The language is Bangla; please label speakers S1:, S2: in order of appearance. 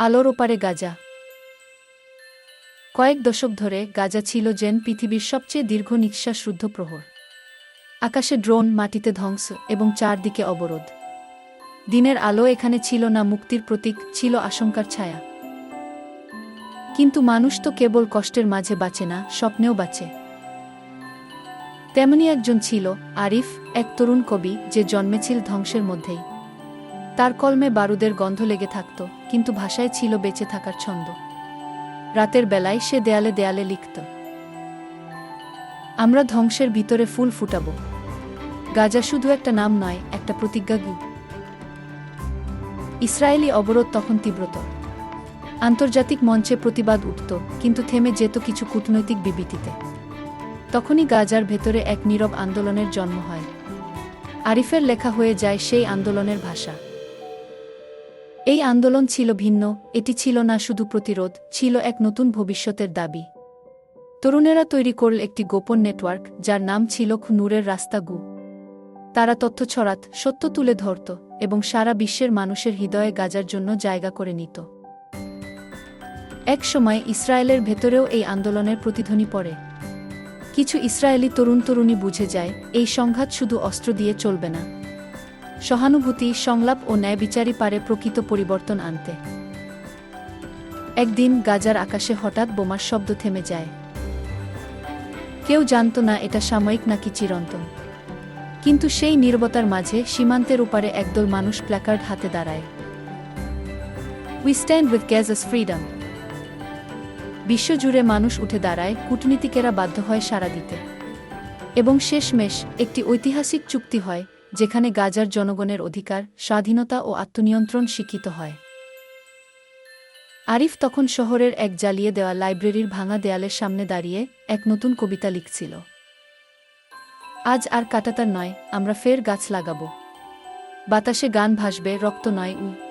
S1: আলোর ওপারে গাজা। কয়েক দশক ধরে গাজা ছিল যেন পৃথিবীর সবচেয়ে দীর্ঘ নিঃশ্বাসরুদ্ধ প্রহর। আকাশে ড্রোন, মাটিতে ধ্বংস এবং চারদিকে অবরোধ। দিনের আলো এখানে ছিল না, মুক্তির প্রতীক ছিল আশঙ্কার ছায়া। কিন্তু মানুষ তো কেবল কষ্টের মাঝে বাঁচে না, স্বপ্নেও বাঁচে। তেমনি একজন ছিল আরিফ, এক তরুণ কবি যে জন্মেছিল ধ্বংসের মধ্যেই। তার কলমে বারুদের গন্ধ লেগে থাকত, কিন্তু ভাষায় ছিল বেঁচে থাকার ছন্দ। রাতের বেলায় সে দেয়ালে দেয়ালে লিখত, আমরা ধ্বংসের ভিতরে ফুল ফুটাব। গাজা শুধু একটা নাম নয়, একটা প্রতিজ্ঞা গি ইসরায়েলি অবরোধ তখন তীব্রতর। আন্তর্জাতিক মঞ্চে প্রতিবাদ উঠত, কিন্তু থেমে যেত কিছু কূটনৈতিক বিবৃতিতে। তখনই গাজার ভেতরে এক নীরব আন্দোলনের জন্ম হয়। আরিফের লেখা হয়ে যায় সেই আন্দোলনের ভাষা। এই আন্দোলন ছিল ভিন্ন, এটি ছিল না শুধু প্রতিরোধ, ছিল এক নতুন ভবিষ্যতের দাবি। তরুণেরা তৈরি করল একটি গোপন নেটওয়ার্ক, যার নাম ছিল খুনুরের রাস্তা গু। তারা তথ্য ছড়াত, সত্য তুলে ধরত, এবং সারা বিশ্বের মানুষের হৃদয়ে গাজার জন্য জায়গা করে নিত। এক সময় ইসরায়েলের ভেতরেও এই আন্দোলনের প্রতিধ্বনি পড়ে। কিছু ইসরায়েলি তরুণ তরুণী বুঝে যায়, এই সংঘাত শুধু অস্ত্র দিয়ে চলবে না। সহানুভূতি, সংলাপ ও ন্যায়বিচারই পারে প্রকৃত পরিবর্তন আনতে। একদিন গাজার আকাশে হঠাৎ বোমার শব্দ থেমে যায়। কেউ জানত না এটা সাময়িক নাকি চিরন্তন। কিন্তু সেই নীরবতার মাঝে সীমান্তের উপারে একদল মানুষ প্ল্যাকার্ড হাতে দাঁড়ায়। We stand with Gaza's freedom বিশ্বজুড়ে মানুষ উঠে দাঁড়ায় কূটনীতিকেরা বাধ্য হয় সাড়া দিতে। এবং শেষমেশ একটি ঐতিহাসিক চুক্তি হয় যেখানে গাজার জনগণের অধিকার, স্বাধীনতা ও আত্মনিয়ন্ত্রণ শিক্ষিত হয়। আরিফ তখন শহরের এক জ্বালিয়ে দেওয়া লাইব্রেরির ভাঙা দেয়ালের সামনে দাঁড়িয়ে এক নতুন কবিতা লিখছিল। আজ আর কাটাতার নয়, আমরা ফের গাছ লাগাবো। বাতাসে গান ভাসবে, রক্ত নয় উ